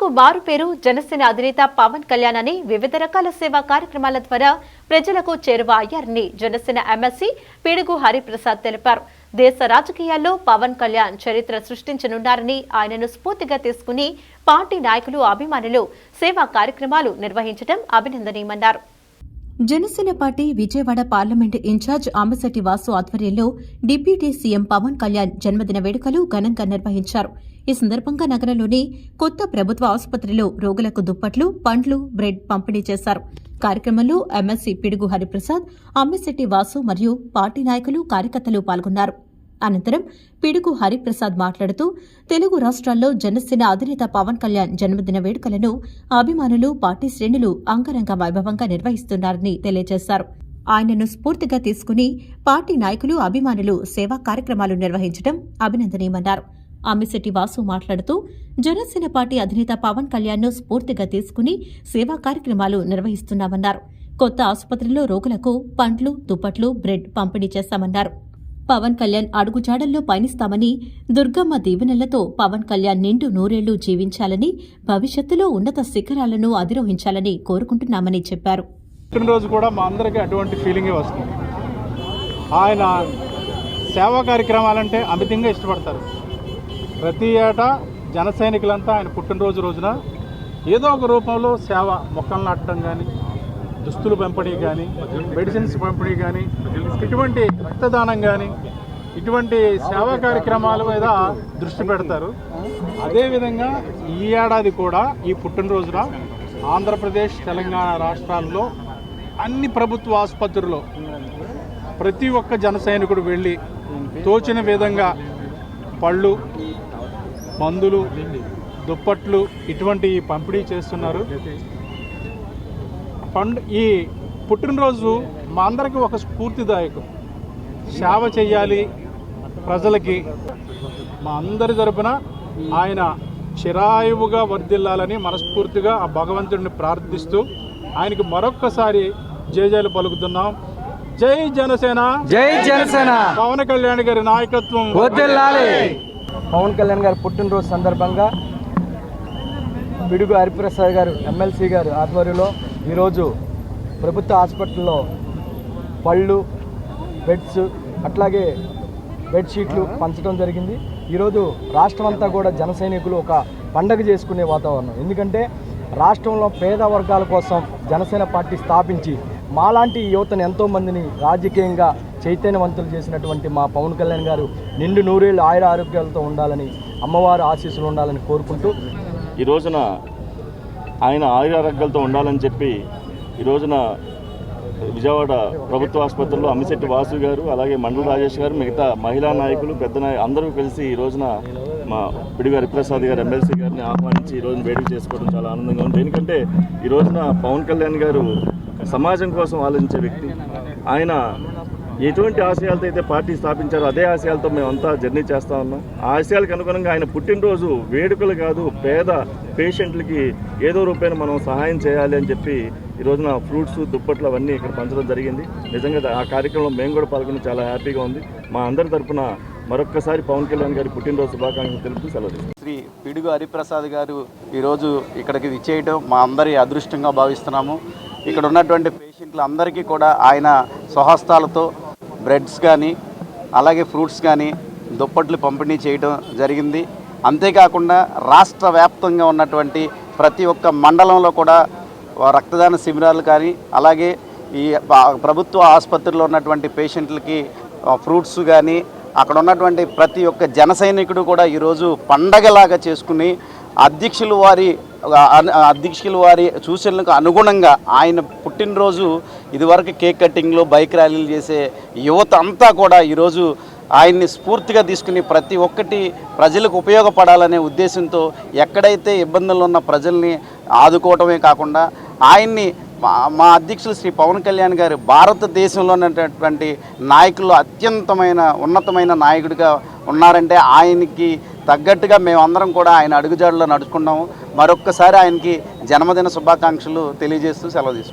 సేవకు మారు పేరు జనసేన అధినేత పవన్ కళ్యాణ్ అని వివిధ రకాల సేవా కార్యక్రమాల ద్వారా ప్రజలకు చేరువ అయ్యారని జనసేన ఎమ్మెల్సీ పిడుగు హరిప్రసాద్ తెలిపారు. దేశ రాజకీయాల్లో పవన్ కళ్యాణ్ చరిత్ర సృష్టించనున్నారని ఆయనను స్ఫూర్తిగా తీసుకుని పార్టీ నాయకులు అభిమానులు సేవా కార్యక్రమాలు నిర్వహించడం అభినందనీయమన్నారు. Janasena party Vijayawada parliament incharge Ambasetti Vasu ఆధ్వర్యంలో డిప్యూటీ సీఎం పవన్ కళ్యాణ్ జన్మదిన వేడుకలు ఘనంగా నిర్వహించారు. ఈ సందర్భంగా నగరంలోని కొత్త ప్రభుత్వ ఆసుపత్రిలో రోగులకు దుప్పట్లు పండ్లు బ్రెడ్ పంపిణీ చేశారు. కార్యక్రమంలో ఎమ్మెల్సీ పిడుగు హరిప్రసాద్ అమ్మిశెట్టి వాసు మరియు పార్టీ నాయకులు కార్యకర్తలు పాల్గొన్నారు. అనంతరం పిడుగు హరిప్రసాద్ మాట్లాడుతూ తెలుగు రాష్ట్రాల్లో జనసేన అధినేత పవన్ కళ్యాణ్ జన్మదిన వేడుకలను అభిమానులు పార్టీ శ్రేణులు అంగరంగ వైభవంగా నిర్వహిస్తున్నారని తెలియజేశారు. ఆయనను స్ఫూర్తిగా తీసుకుని పార్టీ నాయకులు అభిమానులు సేవా కార్యక్రమాలు నిర్వహించడం అభినందనీయమన్నారు. అమ్మిశెట్టి వాసు మాట్లాడుతూ జనసేన పార్టీ అధినేత పవన్ కళ్యాణ్ను స్ఫూర్తిగా తీసుకుని సేవా కార్యక్రమాలు నిర్వహిస్తున్నామన్నారు. కొత్త ఆసుపత్రిలో రోగులకు పండ్లు దుప్పట్లు బ్రెడ్ పంపిణీ చేశామన్నారు పవన్ కళ్యాణ్ అడుగుజాడల్లో పయనిస్తామని దుర్గమ్మ దీవెనలతో పవన్ కళ్యాణ్ నిండు నూరేళ్ళు జీవించాలని భవిష్యత్తులో ఉన్నత శిఖరాలను అధిరోహించాలని కోరుకుంటున్నామని చెప్పారు. పుట్టినరోజు కూడా మా అందరికీ అటువంటి ఫీలింగే వస్తుంది. ఆయన సేవా కార్యక్రమాలంటే అమితంగా ఇష్టపడతారు. ప్రతి ఏటా జన సైనికులంతా ఆయన పుట్టినరోజు రోజున ఏదో ఒక రూపంలో సేవ మొక్కలు నాటడం కానీ దుస్తులు పంపిణీ కానీ మెడిసిన్స్ పంపిణీ కానీ ఇటువంటి రక్తదానం కానీ ఇటువంటి సేవా కార్యక్రమాల మీద దృష్టి పెడతారు. అదేవిధంగా ఈ ఏడాది కూడా ఈ పుట్టినరోజున ఆంధ్రప్రదేశ్ తెలంగాణ రాష్ట్రాల్లో అన్ని ప్రభుత్వ ఆసుపత్రుల్లో ప్రతి ఒక్క జన సైనికుడు వెళ్ళి తోచిన విధంగా పళ్ళు మందులు దుప్పట్లు ఇటువంటి పంపిణీ చేస్తున్నారు. పండు ఈ పుట్టినరోజు మా అందరికీ ఒక స్ఫూర్తిదాయకం. సేవ చేయాలి ప్రజలకి. మా అందరి తరపున ఆయన చిరాయువుగా వర్ధిల్లాలని మనస్ఫూర్తిగా ఆ భగవంతుడిని ప్రార్థిస్తూ ఆయనకి మరొక్కసారి జయజయలు పలుకుతున్నాం. జై జనసేన. జై జనసేన. పవన్ కళ్యాణ్ గారి నాయకత్వం. వదిలాలి పవన్ కళ్యాణ్ గారు పుట్టినరోజు సందర్భంగా పిడుగు హరిప్రసాద్ గారు ఎమ్మెల్సీ గారు ఆధ్వర్యంలో ఈరోజు ప్రభుత్వ హాస్పిటల్లో పళ్ళు బెడ్స్ అట్లాగే బెడ్షీట్లు పంచడం జరిగింది. ఈరోజు రాష్ట్రం అంతా కూడా జన సైనికులు ఒక పండగ చేసుకునే వాతావరణం. ఎందుకంటే రాష్ట్రంలో పేద వర్గాల కోసం జనసేన పార్టీ స్థాపించి మాలాంటి యువతను ఎంతోమందిని రాజకీయంగా చైతన్యవంతులు చేసినటువంటి మా పవన్ కళ్యాణ్ గారు నిండు నూరేళ్ళు ఆయుర ఆరోగ్యాలతో ఉండాలని అమ్మవారు ఆశీస్సులు ఉండాలని కోరుకుంటూ ఈ రోజున ఆయన ఆయురారోగ్యాలతో ఉండాలని చెప్పి ఈ రోజున విజయవాడ ప్రభుత్వ ఆసుపత్రిలో అమ్మిశెట్టి వాసు గారు అలాగే మండల రాజేష్ గారు మిగతా మహిళా నాయకులు పెద్ద నాయకులు అందరూ కలిసి ఈ రోజున మా పిడిగా హరిప్రసాద్ గారు ఎమ్మెల్సీ గారిని ఆహ్వానించి ఈ రోజున వేడుక చేసుకోవడం చాలా ఆనందంగా ఉంది. ఎందుకంటే ఈ రోజున పవన్ కళ్యాణ్ గారు సమాజం కోసం ఆలోచించే వ్యక్తి. ఆయన ఎటువంటి ఆశయాలతో అయితే పార్టీ స్థాపించారో అదే ఆశయాలతో మేమంతా జర్నీ చేస్తా ఉన్నాం. ఆ ఆశయాలకు అనుగుణంగా ఆయన పుట్టినరోజు వేడుకలు కాదు పేద పేషెంట్లకి ఏదో రూపాయన మనం సహాయం చేయాలి అని చెప్పి ఈ రోజున ఫ్రూట్స్ దుప్పట్లు అవన్నీ ఇక్కడ పంచడం జరిగింది. నిజంగా ఆ కార్యక్రమంలో మేము కూడా పాల్గొని చాలా హ్యాపీగా ఉంది. మా అందరి తరఫున మరొక్కసారి పవన్ కళ్యాణ్ గారి పుట్టినరోజు శుభాకాంక్షలు తెలుపుతూ సెలవు శ్రీ పిడుగు హరిప్రసాద్ గారు ఈరోజు ఇక్కడికి విచ్చేయడం మా అందరి అదృష్టంగా భావిస్తున్నాము. ఇక్కడ ఉన్నటువంటి పేషెంట్లు అందరికీ కూడా ఆయన స్వహస్తాలతో బ్రెడ్స్ కానీ అలాగే ఫ్రూట్స్ కానీ దుప్పట్లు పంపిణీ చేయడం జరిగింది. అంతేకాకుండా రాష్ట్ర వ్యాప్తంగా ఉన్నటువంటి ప్రతి ఒక్క మండలంలో కూడా రక్తదాన శిబిరాలు కానీ అలాగే ఈ ప్రభుత్వ ఆసుపత్రిలో ఉన్నటువంటి పేషెంట్లకి ఫ్రూట్స్ కానీ అక్కడ ఉన్నటువంటి ప్రతి ఒక్క జన సైనికుడు కూడా ఈరోజు పండగలాగా చేసుకుని అధ్యక్షులు వారి అధ్యక్షులు వారి సూచనలకు అనుగుణంగా ఆయన పుట్టినరోజు ఇదివరకు కేక్ కటింగ్లు బైక్ ర్యాలీలు చేసే యువత అంతా కూడా ఈరోజు ఆయన్ని స్ఫూర్తిగా తీసుకుని ప్రతి ఒక్కటి ప్రజలకు ఉపయోగపడాలనే ఉద్దేశంతో ఎక్కడైతే ఇబ్బందులు ఉన్న ప్రజల్ని ఆదుకోవటమే కాకుండా ఆయన్ని మా మా అధ్యక్షులు శ్రీ పవన్ కళ్యాణ్ గారు భారతదేశంలో ఉన్నటువంటి నాయకుల్లో అత్యంతమైన ఉన్నతమైన నాయకుడిగా ఉన్నారంటే ఆయనకి తగ్గట్టుగా మేమందరం కూడా ఆయన అడుగుజాడలో నడుచుకున్నాము మరొక్కసారి ఆయనకి జన్మదిన శుభాకాంక్షలు తెలియజేస్తూ సెలవు తీసుకుంటాం